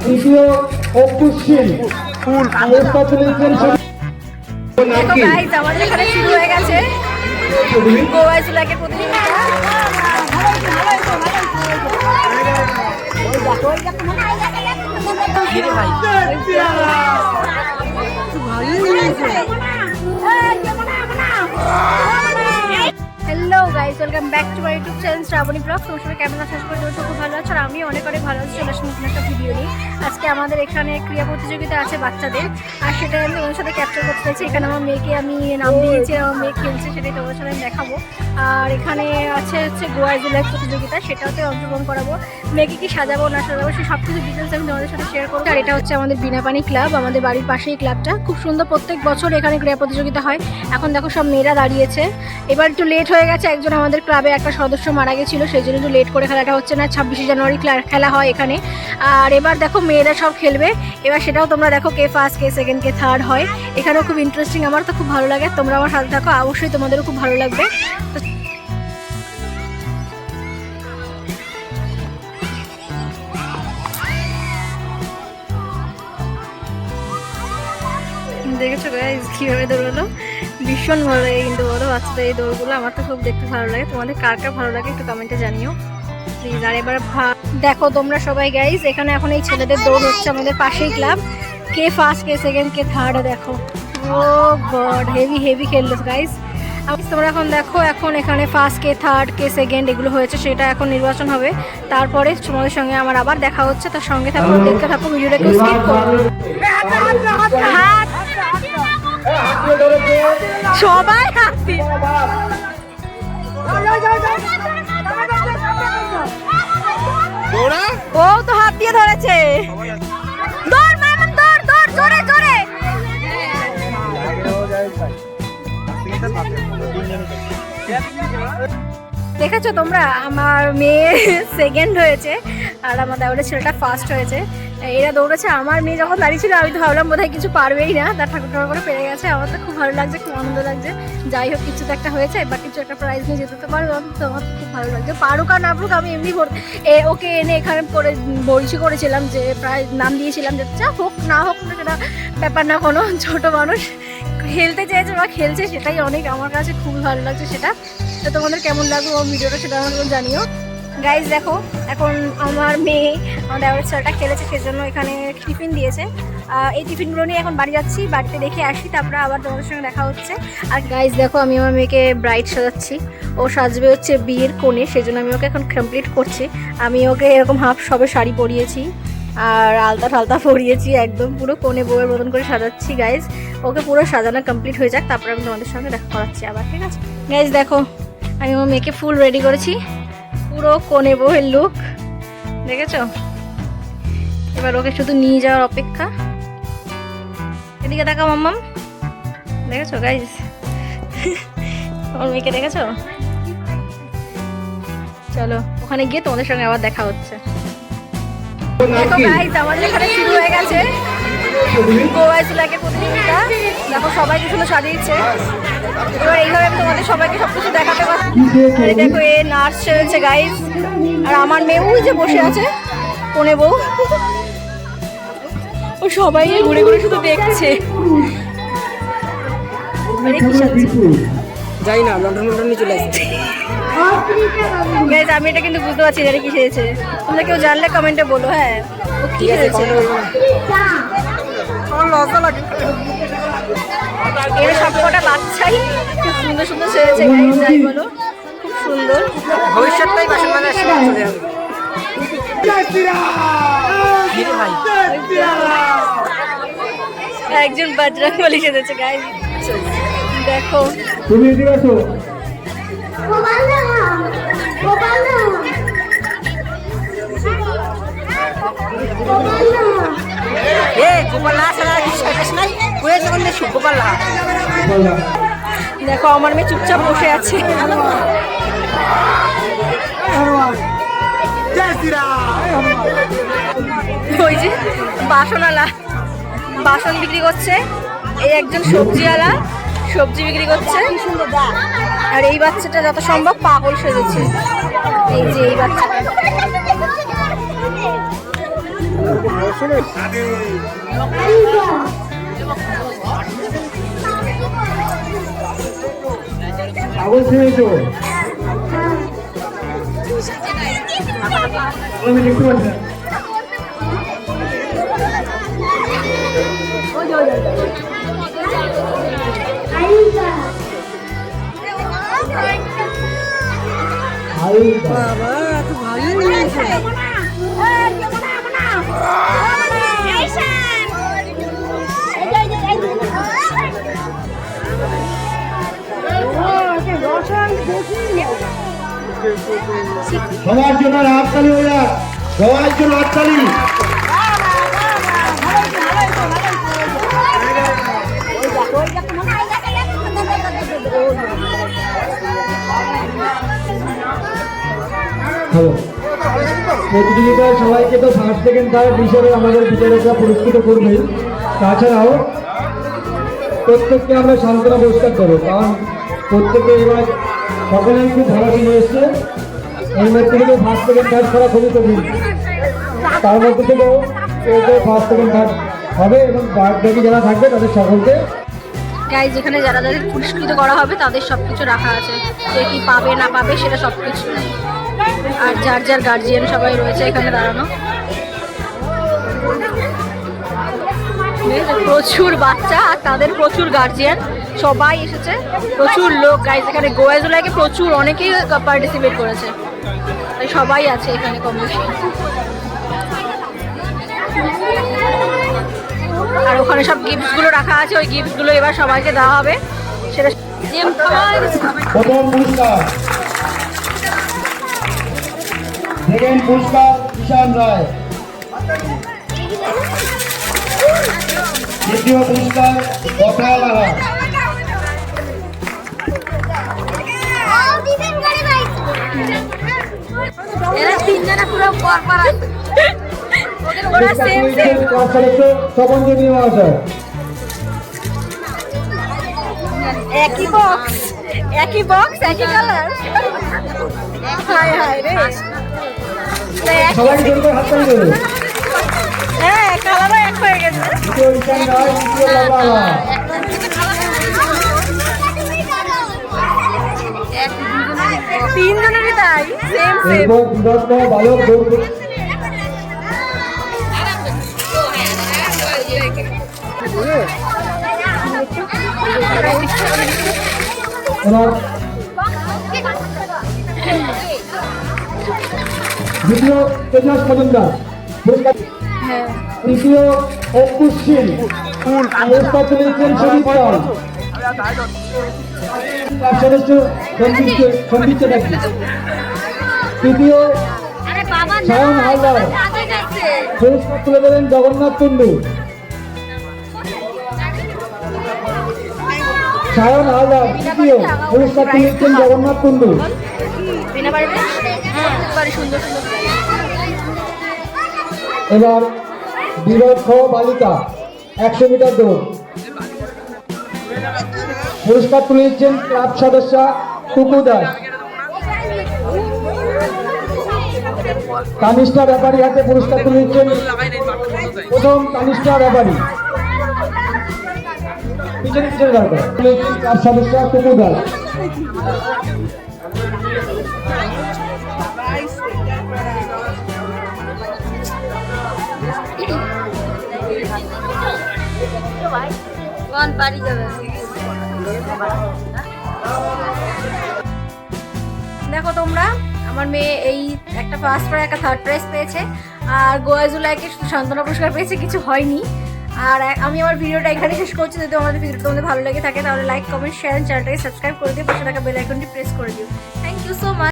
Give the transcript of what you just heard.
দ্বিতীয় অঙ্কুশীল ফুল অবস্থা গাইজ আমাদের এখানে শুরু হয়ে গেছে গোয়া জুলাকে প্রতিযোগিতা hello guys, welcome back to my YouTube channel Shrabani vlog. তোমার সবাই ক্যামেরা আশা করি তোমরা খুব ভালো আছো। আর আমি অনেক অনেক ভালো আছি। চলে নতুন একটা ভিডিও নিয়ে। আজকে আমাদের এখানে ক্রিয়া প্রতিযোগিতা আছে বাচ্চাদের। আর সেটা আমি তোমাদের সাথে ক্যাপচার করতে চাইছি। এখানে আমার মেয়েকে আমি নাম দিয়েছি, আমার মেয়ে খেলছে, সেটাই তোমাদের সাথে দেখাবো। আর এখানে আছে হচ্ছে গোয়া জেলার প্রতিযোগিতা। সেটাতে অংশগ্রহণ করাবো। মেয়েকে কি সাজাবো, না সাজাবো সেই সব কিছু ডিটেলস আমি তোমাদের সাথে শেয়ার করব। আর এটা হচ্ছে আমাদের বিনাপানি ক্লাব আমাদের বাড়ির পাশেই ক্লাবটা খুব সুন্দর প্রত্যেক বছর এখানে ক্রীড়া প্রতিযোগিতা হয়। এখন দেখো সব মেয়েরা দাঁড়িয়েছে। এবার একটু লেট হয়ে গেছে, একজন আমাদের ক্লাবে একটা সদস্য মারা গেছিল, সেই জন্য একটু লেট করে খেলাটা হচ্ছে না। ছাব্বিশে জানুয়ারি খেলা হয় এখানে। আর এবার দেখো মেয়েরা সব খেলবে। এবার সেটাও তোমরা দেখো কে ফার্স্ট কে সেকেন্ড কে থার্ড হয়। এখানেও খুব ইন্টারেস্টিং আমার তো খুব ভালো লাগে। তোমরা আমার সাথে থাকো, অবশ্যই তোমাদেরও খুব ভালো লাগবে। দেখেছ গাইজ কীভাবে দৌড়ালো? ভীষণ ভালো লাগে কিন্তু বলো, বাচ্চাদের এই দৌড়গুলো আমার তো খুব দেখতে ভালো লাগে। তোমাদের কার কার ভালো লাগে একটু কমেন্টে জানিও। প্লিজ আর এবার দেখো তোমরা সবাই গাইজ এখানে এখন এই ছেলেদের দৌড় হচ্ছে আমাদের পাশেই ক্লাব কে ফার্স্ট কে সেকেন্ড কে থার্ড দেখো। ও গড হেভি হেভি খেললো গাইজ তোমরা এখন দেখো, এখন এখানে ফার্স্ট কে থার্ড কে সেকেন্ড এগুলো হয়েছে, সেটা এখন নির্বাচন হবে। তারপরে তোমাদের সঙ্গে আমার আবার দেখা হচ্ছে। তার সঙ্গে থাকো, দেখতে থাকো ভিডিওটাকে স্কিপ করো। হাত সবাই দৌড়া ও তো হাত দিয়ে ধরেছে। দৌড় মামন দৌড় দৌড় জোরে জোরে। দেখেছ তোমরা? আমার মেয়ে সেকেন্ড হয়েছে আর আমার দেওয়ারের ছেলেটা ফার্স্ট হয়েছে। এরা দৌড়েছে। আমার মেয়ে যখন দাঁড়িয়ে ছিল, আমি তো ভাবলাম বোধহয় কিছু পারবেই না। তার ঠাকুর ঠাকুর করে পেরে গেছে। আমার তো খুব ভালো লাগছে, খুব আনন্দ লাগছে। যাই হোক, কিছু তো একটা হয়েছে, বা কিছু একটা প্রাইজ নিয়ে যেতে তো পারব। তো আমার খুব ভালো লাগছে। পারুক আর না পারুক, আমি এমনি ওকে এনে এখানে করে বলছি করেছিলাম যে, প্রায় নাম দিয়েছিলাম যে, যা হোক, না হোক, না সেটা ব্যাপার না, কোনো ছোট মানুষ খেলতে চেয়েছে বা খেলছে, সেটাই অনেক আমার কাছে খুব ভালো লাগছে সেটা। তো তোমাদের কেমন লাগবে আমার ভিডিওটা সেটা আমাকে জানিও। গাইজ দেখো, এখন আমার মেয়ে আমার দেওয়ার ছেলেটা খেলেছে, সেজন্য এখানে টিফিন দিয়েছে। এই টিফিনগুলো নিয়ে এখন বাড়ি যাচ্ছি, বাড়িতে দেখে আসি, তারপরে আবার তোমাদের সঙ্গে দেখা হচ্ছে। আর গাইজ দেখো, আমি আমার মেয়েকে ব্রাইট সাজাচ্ছি। ও সাজবে হচ্ছে বিয়ের কোণে, সেজন্য আমি ওকে এখন কমপ্লিট করছি। আমি ওকে এরকম হাফ সবে শাড়ি পরিয়েছি, আর আলতা ঠালতা পরিয়েছি, একদম পুরো কোণে বউয়ের মতন করে সাজাচ্ছি গাইজ ওকে পুরো সাজানো কমপ্লিট হয়ে যাক, তারপরে আমি তোমাদের সঙ্গে দেখা করাচ্ছি আবার, ঠিক আছে? গাইজ দেখো, আমি আমার মেয়েকে ফুল রেডি করেছি। পুরো কোণে বউয়ের লুক দেখেছ? এবার ওকে শুধু নিয়ে যাওয়ার অপেক্ষা। এদিকে দেখা মাম্মাম। দেখেছ গাইজ আমার মেয়েকে দেখেছ? চলো, ওখানে গিয়ে তোমাদের সঙ্গে আবার দেখা হচ্ছে। দেখো গাইজ আমাদের এখানে শুরু হয়ে গেছে। দেখো সবাইকে শুধু সাজিয়েছে। এবার এইভাবে আমি তোমাদের সবাইকে সব কিছু দেখাতে পারছি। দেখো এ নার্স চলছে গাইজ আর আমার মেয়ে ওই যে বসে আছে কোনে বউ। ও সবাই ঘুরে ঘুরে শুধু দেখছে। আরে কি সাজছে? যাই না লন্ডন লন্ডন নিয়ে চলে আসছি। আমি এটা কিন্তু বুঝতে পারছি না এটা কি সেরেছে তোমরা কেউ জানলে কমেন্টে বলো হ্যাঁ। ও কি আমার লজ্জা লাগে। এর সবকটা বাচ্চাই খুব সুন্দর সুন্দর সেরেছে গাইজ যাই বলো। খুব সুন্দর। ভবিষ্যৎটাই বাসন মানে আসলে চলে যাবে। একজন বজরং বলি সেরেছে গাইজ দেখো। তুমি এদিকে আসো। এ গোপাল না ছাড়া আর কিছু শেষ নাই কয়ে যখন দেখি গোপাল না। দেখো আমার মেয়ে চুপচাপ বসে আছে। ওই যে বাসনওয়ালা বাসন বিক্রি করছে। এই একজন সবজিওয়ালা সবজি বিক্রি করছে। আর এই বাচ্চাটা যত সম্ভব পাগল সেজেছে। এই যে এই বাচ্চাটা। ছাগল ছেড়েছো আমি দেখতে পাচ্ছি না। সবার জন্য হাততালি যাক। সবার জন্য হাততালি। প্রতিযোগিতায় সবাইকে তো ফার্স্ট সেকেন্ড থার্ড হিসেবে আমাদের বিচারকরা পুরস্কৃত করবে তাছাড়াও প্রত্যেককে আমরা সান্ত্বনা পুরস্কার দেবো, কারণ প্রত্যেকে এবার সকলেই খুব ভালো টিমে এসছে। এই ম্যাচ থেকে ফার্স্ট সেকেন্ড থার্ড করা খুবই কঠিন। তার মধ্যে কেউ কেউ ফার্স্ট সেকেন্ড থার্ড হবে এবং বাকি যারা থাকবে তাদের সকলকে গাইজ যেখানে যারা যাদের পুরস্কৃত করা হবে, তাদের সব কিছু রাখা আছে। কে কি পাবে, না পাবে, সেটা সব কিছু আর যার যার গার্জিয়ান সবাই রয়েছে এখানে দাঁড়ানো। প্রচুর বাচ্চা, আর তাদের প্রচুর গার্জিয়ান সবাই এসেছে। প্রচুর লোক গাইজ এখানে গোয়াজুলাকে প্রচুর অনেকেই পার্টিসিপেট করেছে। তাই সবাই আছে এখানে কম্পিটিশন আর ওখানে সব গিফটসগুলো রাখা আছে ওই গিফটসগুলো এবার সবাইকে দেওয়া হবে। সেটা প্রথম পুরস্কার। সেকেন্ড পুরস্কার কিষান রায়। দ্বিতীয় পুরস্কার এরা তিনজনে পুরো পরপর ওরা সেম সেম তপঞ্জনী মহাশয় একই বক্স একই বক্স একই কালার রে। দেবে। হ্যাঁ কালারও এক হয়ে গেছে। তিনজনেরই তাই সেম সেম দ্বিতীয় তেজাস মজুমদার হ্যাঁ। তৃতীয় অঙ্কুশ সিং পেয়েছেন তার সদস্য তৃতীয় হালদার। পুরস্কার তুলে দেবেন জগন্নাথ কুন্ডু সায়ন হালদার তৃতীয় পুরস্কার জগন্নাথ সুন্দর এবার বিরক্ষ বালিকা একশো মিটার দৌড়। পুরস্কার তুলে দিচ্ছেন ক্লাব সদস্য টুকু দাস। তানিষ্ঠা ব্যাপারী হাতে পুরস্কার তুলে দিচ্ছেন প্রথম তানিষ্ঠা ব্যাপারী পিছনে পিছনে দরকার ক্লাব সদস্য টুকু দাস। কোন বাড়ি যাবে? দেখো তোমরা, আমার মেয়ে এই একটা ফার্স্ট প্রাইজ একটা থার্ড প্রাইজ পেয়েছে। আর গোয়াজুলাইকে শুধু সান্ত্বনা পুরস্কার পেয়েছে, কিছু হয়নি। আর আমি আমার ভিডিওটা এখানে শেষ করছি। যদি আমাদের ভিডিওটা তোমাদের ভালো লেগে থাকে, তাহলে লাইক কমেন্ট শেয়ার চ্যানেলটাকে সাবস্ক্রাইব করে দিও। পাশে থাকা বেল আইকনটি প্রেস করে দিও। Thank you so much